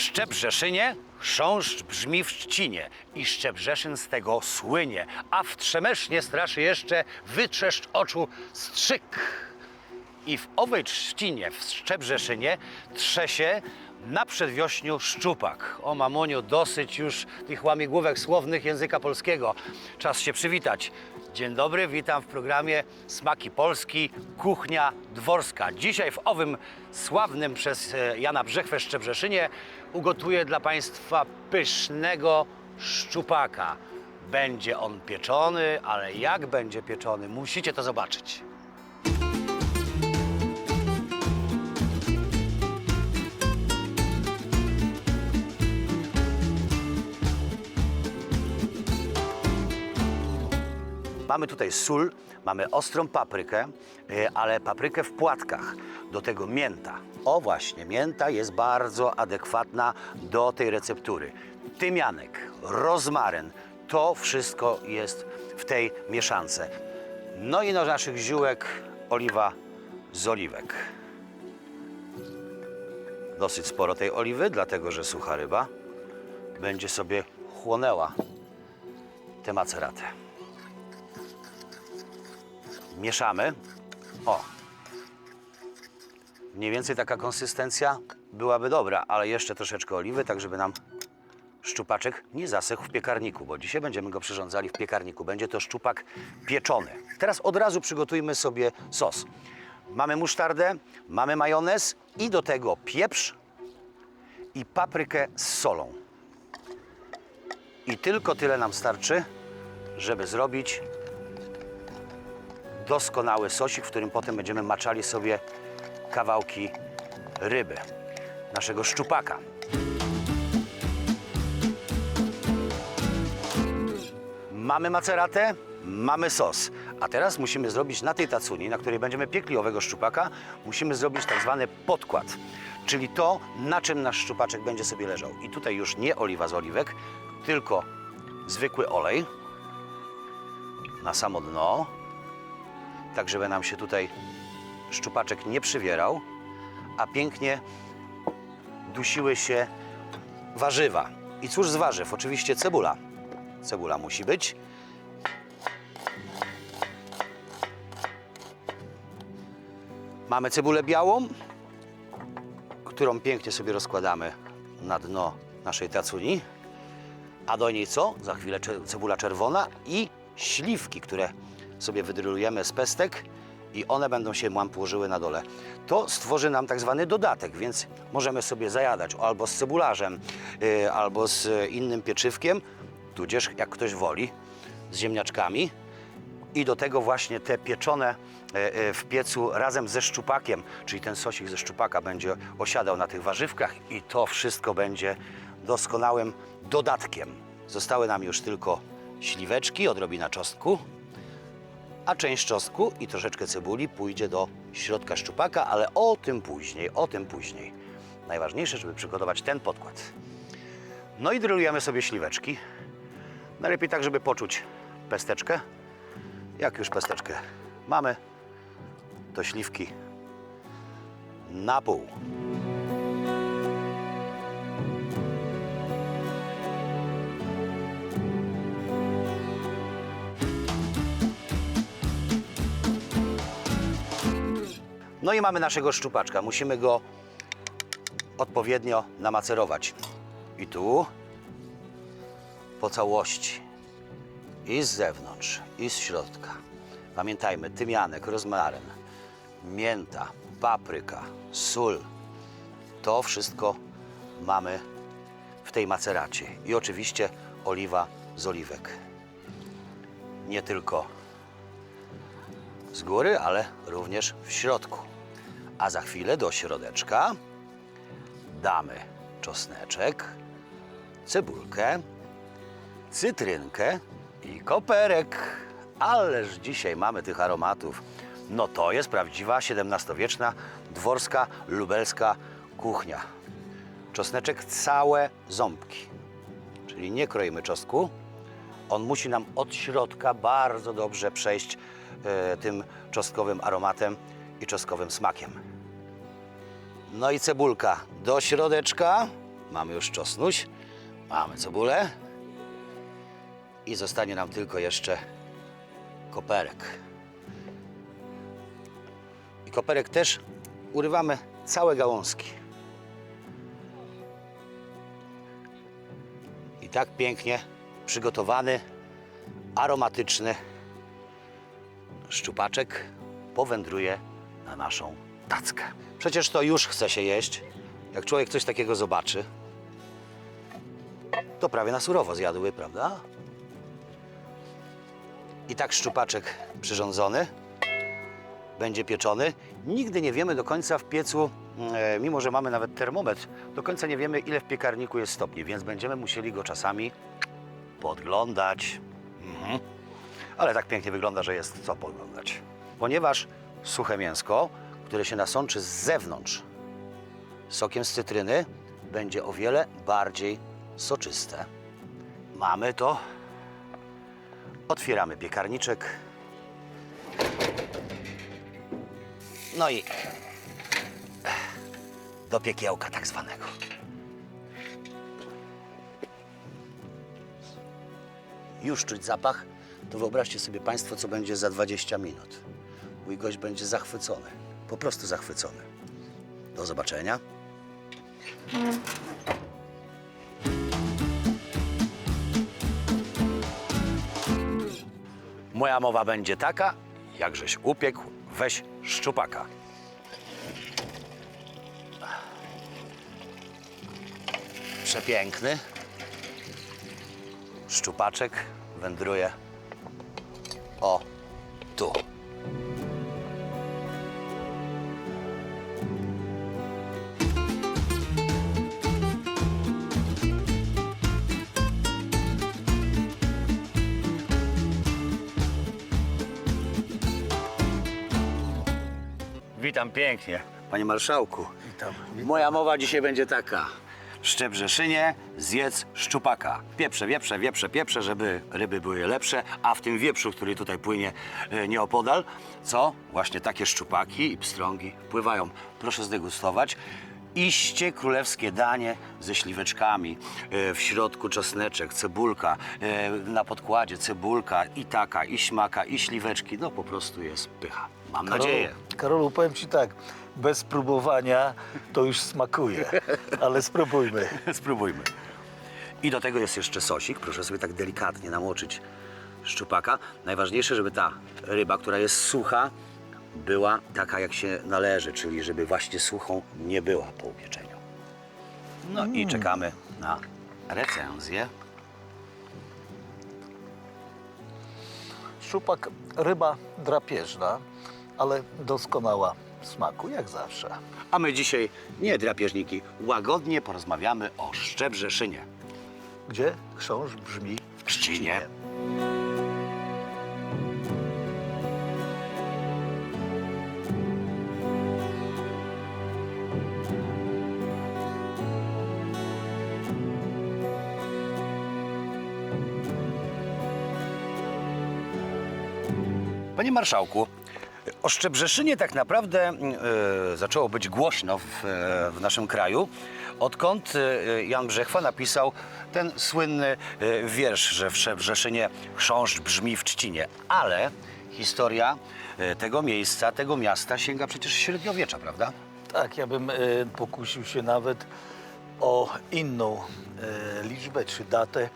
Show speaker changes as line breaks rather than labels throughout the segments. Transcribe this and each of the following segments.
Szczebrzeszynie chrząszcz brzmi w trzcinie i Szczebrzeszyn z tego słynie, a w Trzemesznie straszy jeszcze wytrzeszcz oczu strzyk. I w owej trzcinie w Szczebrzeszynie trzesie na przedwiośniu szczupak. O mamoniu, dosyć już tych łamigłówek słownych języka polskiego. Czas się przywitać. Dzień dobry, witam w programie Smaki Polski, Kuchnia Dworska. Dzisiaj w owym sławnym przez e, Jana Brzechwę Szczebrzeszynie ugotuję dla Państwa pysznego szczupaka. Będzie on pieczony, ale jak będzie pieczony, musicie to zobaczyć. Mamy tutaj sól, mamy ostrą paprykę, y, ale paprykę w płatkach. Do tego mięta. O właśnie, mięta jest bardzo adekwatna do tej receptury. Tymianek, rozmaryn, to wszystko jest w tej mieszance. No i do naszych ziółek oliwa z oliwek. Dosyć sporo tej oliwy, dlatego że sucha ryba będzie sobie chłonęła tę maceratę mieszamy. O. Mniej więcej taka konsystencja byłaby dobra, ale jeszcze troszeczkę oliwy, tak żeby nam szczupaczek nie zasechł w piekarniku, bo dzisiaj będziemy go przyrządzali w piekarniku. Będzie to szczupak pieczony. Teraz od razu przygotujmy sobie sos. Mamy musztardę, mamy majonez i do tego pieprz i paprykę z solą. I tylko tyle nam starczy, żeby zrobić doskonały sosik, w którym potem będziemy maczali sobie kawałki ryby, naszego szczupaka. Mamy maceratę, mamy sos. A teraz musimy zrobić na tej tacuni, na której będziemy piekli owego szczupaka, musimy zrobić tak zwany podkład, czyli to, na czym nasz szczupaczek będzie sobie leżał. I tutaj już nie oliwa z oliwek, tylko zwykły olej na samo dno, tak żeby nam się tutaj szczupaczek nie przywierał, a pięknie dusiły się warzywa. I cóż z warzyw? Oczywiście cebula. Cebula musi być. Mamy cebulę białą, którą pięknie sobie rozkładamy na dno naszej tacuni. A do niej co? Za chwilę cebula czerwona i śliwki, które sobie wydrylujemy z pestek i one będą się mam położyły na dole. To stworzy nam tak zwany dodatek, więc możemy sobie zajadać albo z cebularzem, yy, albo z y, innym pieczywkiem, tudzież jak ktoś woli, z ziemniaczkami. I do tego właśnie te pieczone e, e, w piecu razem ze szczupakiem, czyli ten sosik ze szczupaka będzie osiadał na tych warzywkach i to wszystko będzie doskonałym dodatkiem. Zostały nam już tylko śliweczki, odrobina czosnku, a część czosnku i troszeczkę cebuli pójdzie do środka szczupaka, ale o tym później, o tym później. Najważniejsze, żeby przygotować ten podkład. No i drylujemy sobie śliweczki. Najlepiej tak, żeby poczuć pesteczkę. Jak już pesteczkę mamy, to śliwki na pół. No i mamy naszego szczupaczka. Musimy go odpowiednio namacerować. I tu po całości. I z zewnątrz, i z środka. Pamiętajmy, tymianek, rozmaryn, mięta, papryka, sól. To wszystko mamy w tej maceracie. I oczywiście oliwa z oliwek. Nie tylko z góry, ale również w środku. A za chwilę do środeczka damy czosneczek, cebulkę, cytrynkę i koperek. Ależ dzisiaj mamy tych aromatów. No to jest prawdziwa XVII-wieczna dworska lubelska kuchnia. Czosneczek całe ząbki, czyli nie kroimy czosnku. On musi nam od środka bardzo dobrze przejść e, tym czosnkowym aromatem i czosnkowym smakiem. No i cebulka do środeczka mamy już czosnuś, mamy cebulę i zostanie nam tylko jeszcze koperek. I koperek też urywamy całe gałązki. I tak pięknie przygotowany, aromatyczny szczupaczek powędruje na naszą tackę. Przecież to już chce się jeść. Jak człowiek coś takiego zobaczy, to prawie na surowo zjadły, prawda? I tak szczupaczek przyrządzony będzie pieczony. Nigdy nie wiemy do końca w piecu, e, mimo że mamy nawet termometr, do końca nie wiemy, ile w piekarniku jest stopni, więc będziemy musieli go czasami podglądać. Mhm. Ale tak pięknie wygląda, że jest co podglądać. Ponieważ suche mięsko, które się nasączy z zewnątrz sokiem z cytryny, będzie o wiele bardziej soczyste. Mamy to. Otwieramy piekarniczek. No i do piekiełka tak zwanego. Już czuć zapach, to wyobraźcie sobie Państwo, co będzie za 20 minut. Mój gość będzie zachwycony, po prostu zachwycony. Do zobaczenia. Moja mowa będzie taka, jakżeś upiekł, weź szczupaka. Przepiękny. Szczupaczek wędruje o tu. Witam pięknie, panie marszałku.
Witam.
Moja mowa dzisiaj będzie taka. W Szczebrzeszynie zjedz szczupaka. Pieprze, wieprze, wieprze, pieprze, żeby ryby były lepsze, a w tym wieprzu, który tutaj płynie e, nieopodal, co? Właśnie takie szczupaki i pstrągi pływają. Proszę zdegustować. Iście królewskie danie ze śliweczkami. E, W środku czosneczek, cebulka, e, na podkładzie cebulka i taka, i śmaka, i śliweczki. No po prostu jest pycha. Mam nadzieję.
Karolu, powiem Ci tak, bez spróbowania to już smakuje, ale spróbujmy.
Spróbujmy. I do tego jest jeszcze sosik. Proszę sobie tak delikatnie namoczyć szczupaka. Najważniejsze, żeby ta ryba, która jest sucha, była taka jak się należy, czyli żeby właśnie suchą nie była po upieczeniu. No i czekamy na recenzję.
Szczupak, ryba drapieżna, ale doskonała w smaku, jak zawsze.
A my dzisiaj nie drapieżniki, łagodnie porozmawiamy o Szczebrzeszynie.
Gdzie chrząszcz brzmi
W Trzcinie. Panie marszałku, o Szczebrzeszynie tak naprawdę e, zaczęło być głośno w, e, w naszym kraju, odkąd e, Jan Brzechwa napisał ten słynny wiersz, że w Szczebrzeszynie chrząszcz brzmi w trzcinie. Ale historia tego miejsca, tego miasta sięga przecież średniowiecza, prawda?
Tak, ja bym pokusił się nawet o inną liczbę czy datę.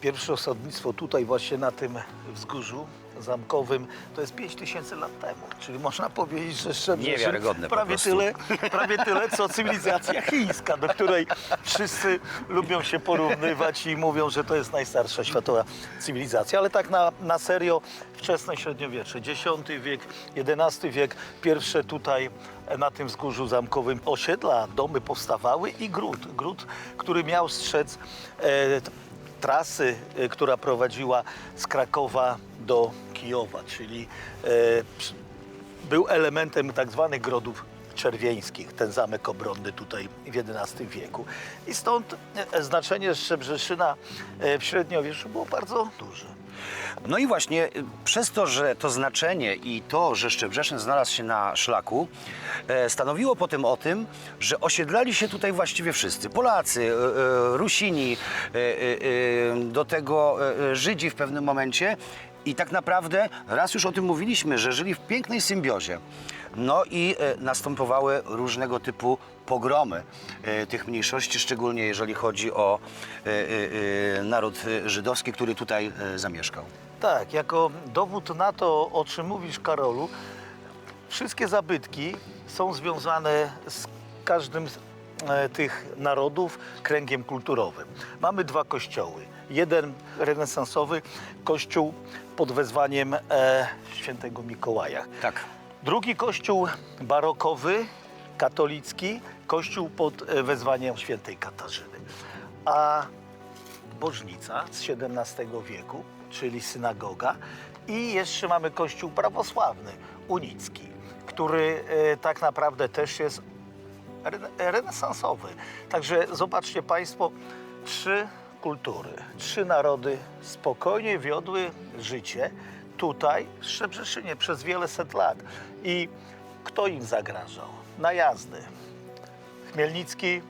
Pierwsze osadnictwo tutaj właśnie na tym wzgórzu zamkowym to jest 5000 lat temu. Czyli można powiedzieć, że Szczebrzeszyn
Niewiarygodne po
prawie
prostu.
tyle, prawie tyle co cywilizacja chińska, do której wszyscy lubią się porównywać i mówią, że to jest najstarsza światowa cywilizacja. Ale tak na, na serio wczesne średniowiecze, X wiek, XI wiek, pierwsze tutaj na tym wzgórzu zamkowym osiedla, domy powstawały i gród. Gród, który miał strzec e, trasy, e, która prowadziła z Krakowa do Kijowa, czyli przy- był elementem tak zwanych grodów czerwieńskich, ten zamek obronny tutaj w XI wieku. I stąd e, znaczenie Szczebrzeszyna w średniowieczu było bardzo duże.
No i właśnie y, przez to, że to znaczenie i to, że Szczebrzeszyn znalazł się na szlaku, e, stanowiło potem o tym, że osiedlali się tutaj właściwie wszyscy. Polacy, e, e, Rusini, do tego Żydzi w pewnym momencie. I tak naprawdę, raz już o tym mówiliśmy, że żyli w pięknej symbiozie. No i e, następowały różnego typu pogromy e, tych mniejszości, szczególnie jeżeli chodzi o e, naród żydowski, który tutaj zamieszkał.
Tak, jako dowód na to, o czym mówisz, Karolu, wszystkie zabytki są związane z każdym z tych narodów kręgiem kulturowym. Mamy dwa kościoły. Jeden renesansowy, kościół pod wezwaniem e, świętego Mikołaja.
Tak.
Drugi kościół barokowy, katolicki, kościół pod e, wezwaniem świętej Katarzyny. A bożnica z XVII wieku, czyli synagoga i jeszcze mamy kościół prawosławny, unicki, który e, tak naprawdę też jest rene- renesansowy. Także zobaczcie Państwo, trzy kultury, trzy narody spokojnie wiodły życie tutaj w Szczebrzeszynie przez wiele set lat. I kto im zagrażał? Najazdy. Chmielnicki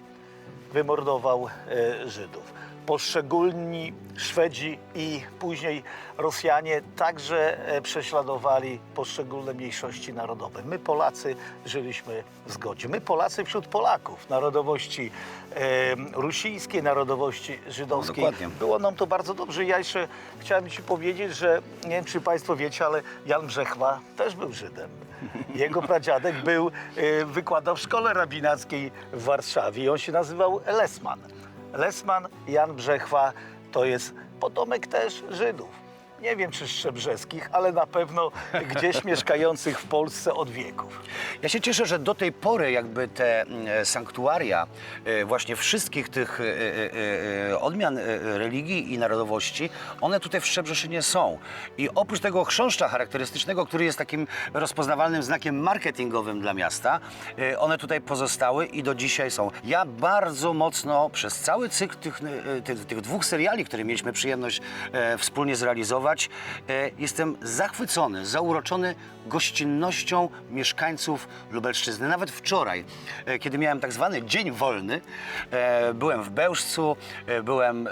wymordował e, Żydów. Poszczególni Szwedzi i później Rosjanie także e, prześladowali poszczególne mniejszości narodowe. My Polacy żyliśmy w zgodzie. My Polacy wśród Polaków, narodowości e, rusińskiej, narodowości żydowskiej.
Dokładnie.
Było nam to bardzo dobrze. Ja jeszcze chciałem Ci powiedzieć, że nie wiem, czy Państwo wiecie, ale Jan Brzechwa też był Żydem. Jego pradziadek był, y, wykładał w szkole rabinackiej w Warszawie i on się nazywał Lesman. Lesman Jan Brzechwa to jest potomek też Żydów. Nie wiem, czy szczebrzeskich, ale na pewno gdzieś mieszkających w Polsce od wieków.
Ja się cieszę, że do tej pory jakby te mm, sanktuaria e, właśnie wszystkich tych e, e, e, odmian e, religii i narodowości, one tutaj w Szczebrzeszynie są. I oprócz tego chrząszcza charakterystycznego, który jest takim rozpoznawalnym znakiem marketingowym dla miasta, e, one tutaj pozostały i do dzisiaj są. Ja bardzo mocno przez cały cykl tych, e, tych, tych dwóch seriali, które mieliśmy przyjemność e, wspólnie zrealizować, e, jestem zachwycony, zauroczony gościnnością mieszkańców Lubelszczyzny. Nawet wczoraj, e, kiedy miałem tak zwany dzień wolny, e, byłem w Bełżcu, byłem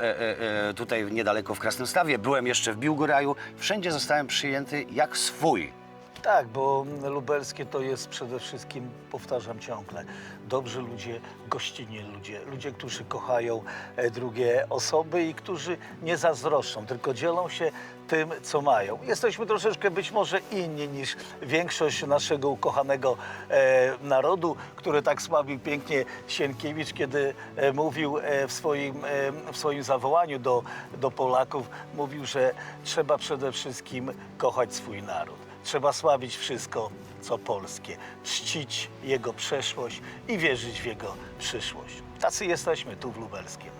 tutaj niedaleko w Krasnostawie, byłem jeszcze w Biłgoraju. Wszędzie zostałem przyjęty jak swój.
Tak, bo lubelskie to jest przede wszystkim, powtarzam ciągle, dobrzy ludzie, gościnni ludzie, ludzie, którzy kochają e, drugie osoby i którzy nie zazdroszczą, tylko dzielą się tym, co mają. Jesteśmy troszeczkę być może inni niż większość naszego ukochanego e, narodu, który tak sławił pięknie Sienkiewicz, kiedy e, mówił e, w, swoim, e, w swoim zawołaniu do, do Polaków, mówił, że trzeba przede wszystkim kochać swój naród. Trzeba sławić wszystko, co polskie, czcić jego przeszłość i wierzyć w jego przyszłość. Tacy jesteśmy tu w Lubelskiem.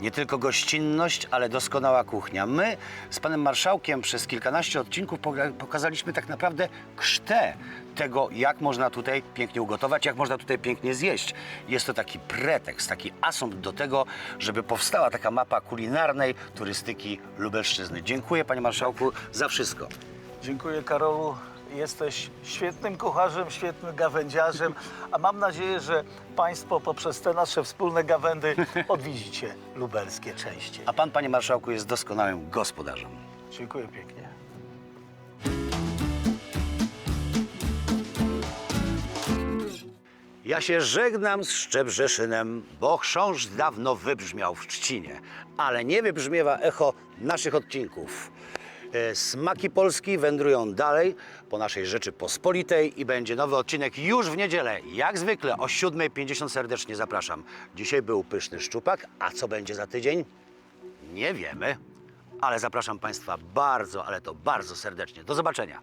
Nie tylko gościnność, ale doskonała kuchnia. My z panem marszałkiem przez kilkanaście odcinków pokazaliśmy tak naprawdę krztę tego, jak można tutaj pięknie ugotować, jak można tutaj pięknie zjeść. Jest to taki pretekst, taki asumpt do tego, żeby powstała taka mapa kulinarnej turystyki Lubelszczyzny. Dziękuję panie marszałku za wszystko.
Dziękuję Karolu. Jesteś świetnym kucharzem, świetnym gawędziarzem, a mam nadzieję, że Państwo poprzez te nasze wspólne gawędy odwiedzicie lubelskie częściej.
A pan, panie marszałku, jest doskonałym gospodarzem.
Dziękuję pięknie.
Ja się żegnam z Szczebrzeszynem, bo chrząszcz dawno wybrzmiał w Trzcinie, ale nie wybrzmiewa echo naszych odcinków. E, Smaki Polski wędrują dalej po naszej Rzeczypospolitej i będzie nowy odcinek już w niedzielę. Jak zwykle o 7.50 serdecznie zapraszam. Dzisiaj był pyszny szczupak, a co będzie za tydzień? Nie wiemy, ale zapraszam Państwa bardzo, ale to bardzo serdecznie. Do zobaczenia.